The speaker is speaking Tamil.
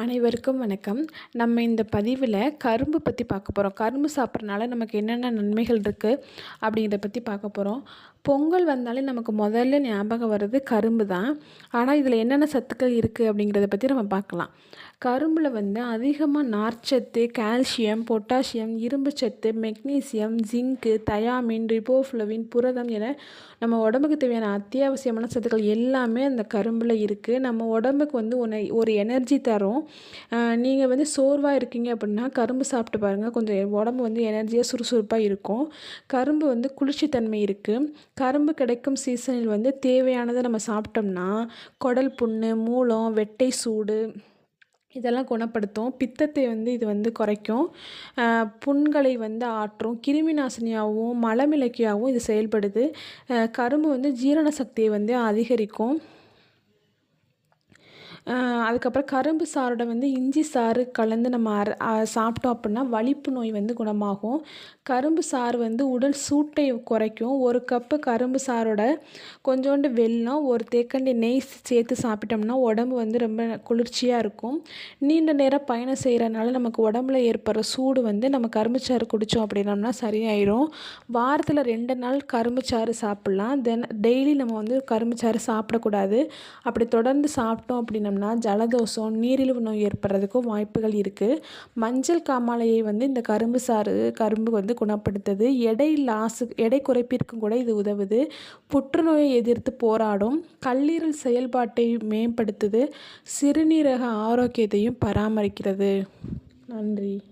அனைவருக்கும் வணக்கம். நம்ம இந்த பதிவில் கரும்பு பற்றி பார்க்க போகிறோம் கரும்பு சாப்பிட்றனால நமக்கு என்னென்ன நன்மைகள் இருக்குது அப்படிங்கிறத பற்றி பார்க்க போகிறோம் பொங்கல் வந்தாலே நமக்கு முதல்ல ஞாபகம் வர்றது கரும்பு தான். ஆனால் இதில் என்னென்ன சத்துக்கள் இருக்குது அப்படிங்கிறத பற்றி நம்ம பார்க்கலாம். கரும்பில் வந்து அதிகமாக நார்ச்சத்து கால்சியம் பொட்டாசியம் இரும்பு சத்து மெக்னீசியம் ஜிங்க்கு தயாமின் ரிபோஃப்ளவின் புரதம் என நம்ம உடம்புக்கு தேவையான அத்தியாவசியமான சத்துக்கள் எல்லாமே அந்த கரும்பில் இருக்குது நம்ம உடம்புக்கு வந்து ஒன்று ஒரு எனர்ஜி தரும். நீங்கள் வந்து சோர்வாக இருக்கீங்க அப்படின்னா கரும்பு சாப்பிட்டு பாருங்கள் கொஞ்சம் உடம்பு வந்து எனர்ஜியாக சுறுசுறுப்பாக இருக்கும். கரும்பு வந்து குளிர்ச்சித்தன்மை இருக்குது கரும்பு கிடைக்கும் சீசனில் வந்து தேவையானதை நம்ம சாப்பிட்டோம்னா குடல் புண்ணு மூலம் வெட்டை சூடு இதெல்லாம் குணப்படுத்தும். பித்தத்தை வந்து இது வந்து குறைக்கும். புண்களை வந்து ஆற்றும். கிருமி நாசினியாகவும் மலமிளக்கியாகவும் இது செயல்படுது. கரும்பு வந்து ஜீரண சக்தியை வந்து அதிகரிக்கும். அதுக்கப்புறம் கரும்பு சாரோட வந்து இஞ்சி சாறு கலந்து நம்ம அர சாப்பிட்டோம் அப்படின்னா வலிப்பு நோய் வந்து குணமாகும். கரும்பு சாறு வந்து உடல் சூட்டை குறைக்கும். ஒரு கப்பு கரும்பு சாரோட கொஞ்சோண்டு வெள்ளம் ஒரு தேக்கண்டி நெய் சேர்த்து சாப்பிட்டோம்னா உடம்பு வந்து ரொம்ப குளிர்ச்சியாக இருக்கும். நீண்ட நேரம் பயணம் செய்கிறனால நமக்கு உடம்புல ஏற்படுற சூடு வந்து நம்ம கரும்பு சாறு குடித்தோம் அப்படின்னோம்னா சரியாயிடும் வாரத்தில் ரெண்டு நாள் கரும்பு சாறு சாப்பிட்லாம். தென் டெய்லி நம்ம வந்து கரும்பு சாறு சாப்பிடக்கூடாது. அப்படி தொடர்ந்து சாப்பிட்டோம் அப்படின்னம்னா ஜலதோஷம் நீரிழிவு நோய் ஏற்படுறதுக்கும் வாய்ப்புகள் இருக்குது மஞ்சள் காமாலையை வந்து இந்த கரும்பு சாறு கரும்பு வந்து குணப்படுத்துது. எடை லாஸு எடை குறைப்பிற்கும் கூட இது உதவுது. புற்றுநோயை எதிர்த்து போராடும் கல்லீரல் செயல்பாட்டை மேம்படுத்துது. சிறுநீரக ஆரோக்கியத்தையும் பராமரிக்கிறது. நன்றி.